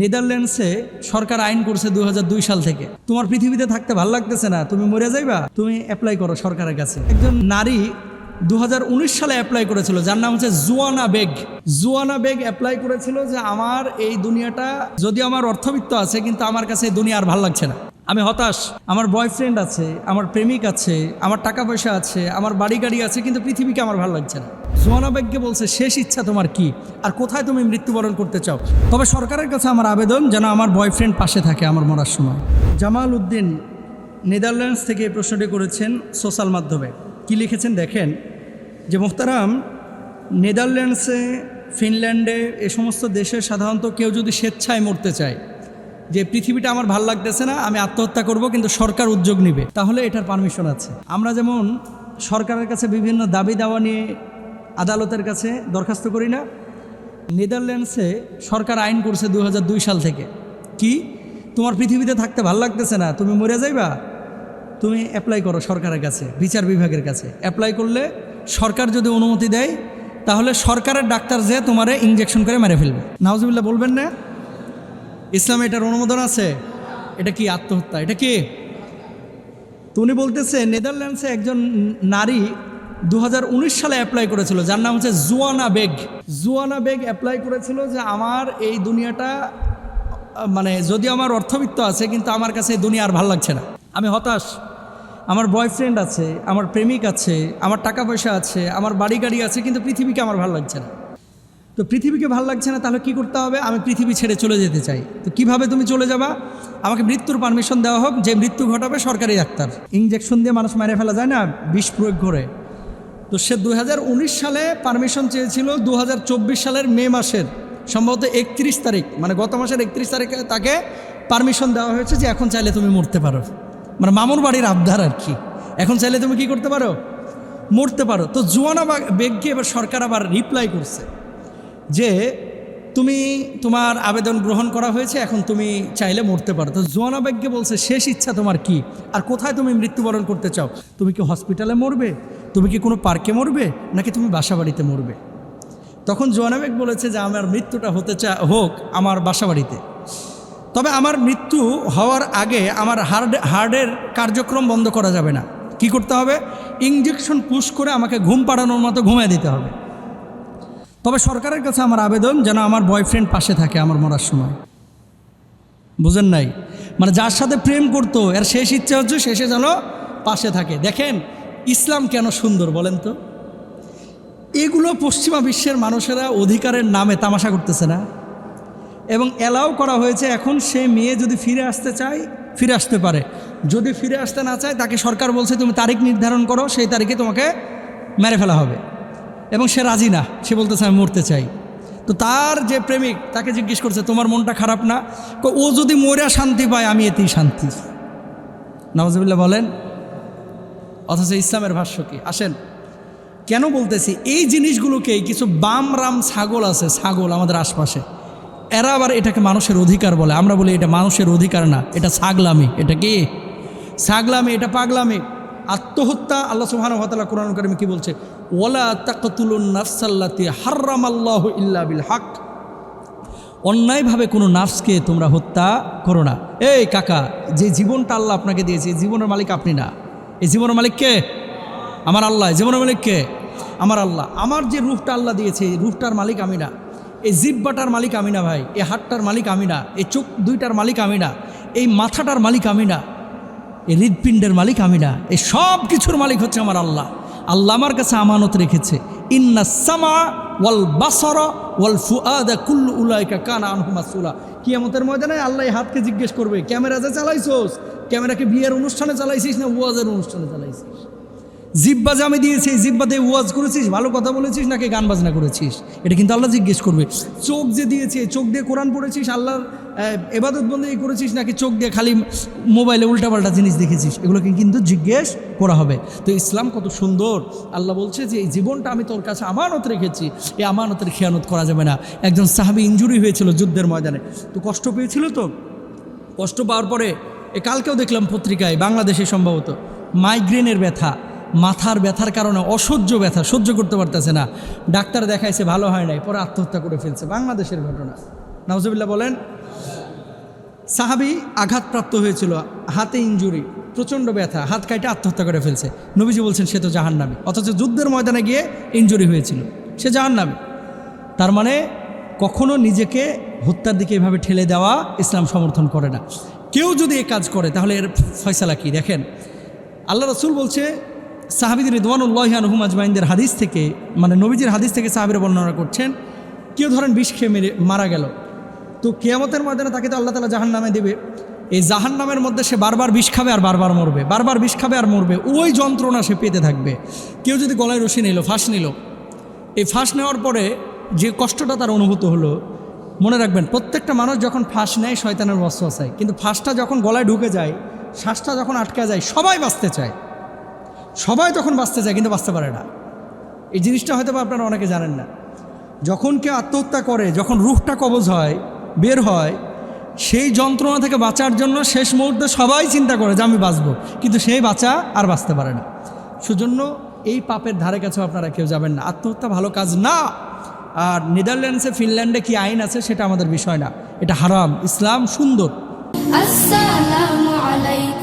নেদারল্যান্ডসে সরকার আইন করছে দুই হাজার দুই সাল থেকে। তোমার পৃথিবীতে থাকতে ভালো লাগতেছে না, তুমি মরে যাইবা? তুমি অ্যাপ্লাই করো সরকারের কাছে। একজন নারী দু হাজার উনিশ সালে অ্যাপ্লাই করেছিল, যার নাম হচ্ছে জুয়ানা বেগ। জুয়ানা বেগ অ্যাপ্লাই করেছিল যে, আমার এই দুনিয়াটা, যদি আমার অর্থবিত্ত আছে, কিন্তু আমার কাছে এই দুনিয়া আর ভালো লাগছে না। আমি হতাশ। আমার বয়ফ্রেন্ড আছে, আমার প্রেমিক আছে, আমার টাকা পয়সা আছে, আমার বাড়ি গাড়ি আছে, কিন্তু পৃথিবীকে আমার ভালো লাগছে না। জোয়ানা বেগকে বলছে, শেষ ইচ্ছা তোমার কি? আর কোথায় তুমি মৃত্যুবরণ করতে চাও? তবে সরকারের কাছে আমার আবেদন যেন আমার বয়ফ্রেন্ড পাশে থাকে আমার মরার সময়। জামাল উদ্দিন নেদারল্যান্ডস থেকে এই প্রশ্নটি করেছেন সোশ্যাল মাধ্যমে। কি লিখেছেন দেখেন? যে মোহতারাম নেদারল্যান্ডসে, ফিনল্যান্ডে, এ সমস্ত দেশে সাধারণত কেউ যদি স্বেচ্ছায় মরতে চায় যে পৃথিবীটা আমার ভালো লাগতেছে না, আমি আত্মহত্যা করব, কিন্তু সরকার উদ্যোগ নিবে। তাহলে এটার পারমিশন আছে। আমরা যেমন সরকারের কাছে বিভিন্ন দাবি দাওয়া নিয়ে আদালতের কাছে দরখাস্ত করি না, নেদারল্যান্ডসে সরকার আইন করছে দু হাজার দুই সাল থেকে। কি? তোমার পৃথিবীতে থাকতে ভালো লাগতেছে না, তুমি মরে যাইবা? তুমি অ্যাপ্লাই করো সরকারের কাছে, বিচার বিভাগের কাছে। অ্যাপ্লাই করলে সরকার যদি অনুমতি দেয়, তাহলে সরকারের ডাক্তার যে তোমারে ইঞ্জেকশন করে মেরে ফেলবে। নাওজুবিল্লাহ বলবেন না? ইসলামে এটার অনুমোদন আছে? এটা কি আত্মহত্যা? এটা কি? তো উনি বলতেছে, নেদারল্যান্ডসে একজন নারী দু হাজার উনিশ সালে অ্যাপ্লাই করেছিল, যার নাম হচ্ছে জুয়ানা বেগ। জুয়ানা বেগ অ্যাপ্লাই করেছিল যে, আমার এই দুনিয়াটা মানে যদি আমার অর্থবিত্ত আছে, কিন্তু আমার কাছে এই দুনিয়া আর ভালো লাগছে না। আমি হতাশ। আমার বয়ফ্রেন্ড আছে, আমার প্রেমিক আছে, আমার টাকা পয়সা আছে, আমার বাড়ি গাড়ি আছে, কিন্তু পৃথিবীকে আমার ভালো লাগছে না। তো পৃথিবীকে ভালো লাগছে না, তাহলে কি করতে হবে? আমি পৃথিবী ছেড়ে চলে যেতে চাই। তো কীভাবে তুমি চলে যাবা? আমাকে মৃত্যুর পারমিশন দেওয়া হোক, যে মৃত্যু ঘটাবে সরকারি ডাক্তার। ইঞ্জেকশন দিয়ে মানুষ মেরে ফেলা যায় না? বিষ প্রয়োগ করে। তো সে দু হাজার উনিশ সালে পারমিশন চেয়েছিল দু হাজার চব্বিশ সালের মে মাসের, সম্ভবত একত্রিশ তারিখ মানে গত মাসের একত্রিশ তারিখে তাকে পারমিশন দেওয়া হয়েছে যে এখন চাইলে তুমি মরতে পারো। মানে মামুর বাড়ির আবদার আর কি। এখন চাইলে তুমি কি করতে পারো? মরতে পারো। তো জুয়ানা বেগকে এবার সরকার আবার রিপ্লাই করছে। যে তুমি তোমার আবেদন গ্রহণ করা হয়েছে, এখন তুমি চাইলে মরতে পারো। তো জোয়ানা বেগকে বলছে, শেষ ইচ্ছা তোমার কি? আর কোথায় তুমি মৃত্যুবরণ করতে চাও? তুমি কি হসপিটালে মরবে? তুমি কি কোনো পার্কে মরবে? নাকি তুমি বাসাবাড়িতে মরবে? তখন জোয়ানা বেগ বলেছে যে, আমার মৃত্যুটা হতে চা, হোক আমার বাসাবাড়িতে। তবে আমার মৃত্যু হওয়ার আগে আমার হার্ড হার্টের কার্যক্রম বন্ধ করা যাবে না। কি করতে হবে? ইঞ্জেকশন পুশ করে আমাকে ঘুম পাড়ানোর মতো ঘুমিয়ে দিতে হবে। তবে সরকারের কাছে আমার আবেদন যেন আমার বয়ফ্রেন্ড পাশে থাকে আমার মরার সময়। বুঝেন নাই? মানে যার সাথে প্রেম করতো, এর শেষ ইচ্ছা হচ্ছে শেষে যেন পাশে থাকে। দেখেন, ইসলাম কেন সুন্দর বলেন তো? এগুলো পশ্চিমা বিশ্বের মানুষেরা অধিকারের নামে তামাশা করতেছে না। এবং অ্যালাউ করা হয়েছে এখন সে মেয়ে যদি ফিরে আসতে চায়, ফিরে আসতে পারে। যদি ফিরে আসতে না চায়, তাকে সরকার বলছে তুমি তারিখ নির্ধারণ করো, সেই তারিখে তোমাকে মেরে ফেলা হবে। এবং সে রাজি না। সে বলতেছে, আমি মরতে চাই। তো তার যে প্রেমিক, তাকে জিজ্ঞেস করছে, তোমার মনটা খারাপ না? ও যদি মরে শান্তি পায়, আমি এতেই শান্তি। নওয়াজবিল্লা বলেন, অথচ ইসলামের ভাষ্য কি? আসেন, কেন বলতেছি, এই জিনিসগুলোকে কিছু বাম রাম ছাগল আছে, ছাগল আমাদের আশপাশে। এরা আবার এটাকে মানুষের অধিকার বলে। আমরা বলি এটা মানুষের অধিকার না, এটা ছাগলামি। এটা কি? ছাগলামি, এটা পাগলামি। আত্মহত্যা, আল্লাহ তাআলা কোরআন কারিমে কি বলছে? ওয়ালা তাকতুলুন নাফসাল্লাতি হারামাল্লাহু ইল্লা বিল হক। অন্যায়ভাবে কোনো নাফসকে তোমরা হত্যা করো না। এই কাকা, যে জীবনটা আল্লাহ আপনাকে দিয়েছে জীবনের মালিক আপনি না। এই জীবনের মালিক কে? আমার আল্লাহ। জীবনের মালিক কে? আমার আল্লাহ। আমার যে রূপটা আল্লাহ দিয়েছে, এই রূপটার মালিক আমি না। এই জিব্বাটার মালিক আমি না ভাই। এই হাতটার মালিক আমি না। এই চোখ দুইটার মালিক আমি না। এই মাথাটার মালিক আমি না। এই হৃদপিণ্ডের মালিক আমি না। এই সব কিছুর মালিক হচ্ছে আমার আল্লাহ। আল্লাহ আমার কাছে আমানত রেখেছে। ইন্না সামা ওয়াল বাসর ওয়াল ফুআদা কুল্লু উলাইকা কানা আনহু মাসউলা। কিয়ামতের ময়দানে আল্লাহ হাতকে জিজ্ঞেস করবে, ক্যামেরা যে চালাইছোস? ক্যামেরাকে বিয়ের অনুষ্ঠানে চালাইছিস না ওয়াজের অনুষ্ঠানে চালাইছিস? জিব্বা যে আমি দিয়েছি জিব্বা ওয়াজ করেছিস? ভালো কথা বলেছিস নাকি গান বাজনা করেছিস? এটা কিন্তু আল্লাহ জিজ্ঞেস করবে। চোখ যে দিয়েছে চোখ দিয়ে কোরআন পড়েছিস? আল্লাহর এবাদত বন্দী করেছিস নাকি চোখ দিয়ে খালি মোবাইলে উল্টাপাল্টা জিনিস দেখেছিস? এগুলোকে কিন্তু জিজ্ঞেস করা হবে। তো ইসলাম কত সুন্দর। আল্লাহ বলছে যে, এই জীবনটা আমি তোর কাছে আমানত রেখেছি। এই আমানতের খেয়ানত করা যাবে না। একজন সাহাবি ইঞ্জুরি হয়েছিল যুদ্ধের ময়দানে। তো কষ্ট পেয়েছিল তো? কষ্ট পাওয়ার পরে, এ কালকেও দেখলাম পত্রিকায়, বাংলাদেশে সম্ভবত, মাইগ্রেনের ব্যথা, মাথার ব্যথার কারণে অসহ্য ব্যথা, সহ্য করতে পারতেছে না। ডাক্তার দেখাইছে, ভালো হয় নাই। পরে আত্মহত্যা করে ফেলছে। বাংলাদেশের ঘটনা। নাউজবিল্লা বলেন, সাহাবি আঘাতপ্রাপ্ত হয়েছিল, হাতে ইঞ্জুরি, প্রচণ্ড ব্যথা, হাত কাইটে আত্মহত্যা করে ফেলছে। নবীজি বলছেন, সে তো জাহান্নামী। অথচ যুদ্ধের ময়দানে গিয়ে ইঞ্জুরি হয়েছিল, সে জাহান্নামী। তার মানে কখনো নিজেকে হত্যার দিকে এভাবে ঠেলে দেওয়া ইসলাম সমর্থন করে না। কেউ যদি এ কাজ করে, তাহলে এর ফয়সালা কি? দেখেন, আল্লাহ রসুল বলছে, সাহাবিদের রিদওয়ানুল্লাহ আনহুম আজমাইনদের হাদিস থেকে মানে নবীজির হাদিস থেকে সাহাবিরা বর্ণনা করছেন, কেউ ধরেন বিষ খেয়ে মেরে মারা গেল তো কেয়ামতের ময়দানে তাকে তো আল্লাহ তালা জাহান নামে দেবে। এই জাহান নামের মধ্যে সে বারবার বিষ খাবে আর বারবার মরবে। বারবার বিষ খাবে আর মরবে। ওই যন্ত্রণা সে পেতে থাকবে। কেউ যদি গলায় রশি নিল, ফাঁস নিল। এই ফাঁস নেওয়ার পরে যে কষ্টটা তার অনুভূত হলো, মনে রাখবেন, প্রত্যেকটা মানুষ যখন ফাঁস নেয়, শয়তানের বস্ত্র বস্ত্রসায় কিন্তু ফাঁসটা যখন গলায় ঢুকে যায়, শ্বাসটা যখন আটকে যায়, সবাই বাঁচতে চায়। সবাই তখন বাঁচতে চায়, কিন্তু বাঁচতে পারে না। এই জিনিসটা হয়তো আপনারা অনেকে জানেন না। যখন কেউ আত্মহত্যা করে, যখন রুখটা কবজ হয় বের হয়, সেই যন্ত্রণা থেকে বাঁচার জন্য শেষ মুহূর্তে সবাই চিন্তা করে যে আমি বাঁচব। কিন্তু সেই বাঁচা আর বাঁচতে পারে না। সেজন্য এই পাপের ধারে কাছেও আপনারা কেউ যাবেন না। আত্মহত্যা ভালো কাজ না। আর নেদারল্যান্ডসে ফিনল্যান্ডে কি আইন আছে সেটা আমাদের বিষয় না। এটা হারাম, ইসলাম সুন্দর। আসসালামু আলাইকুম।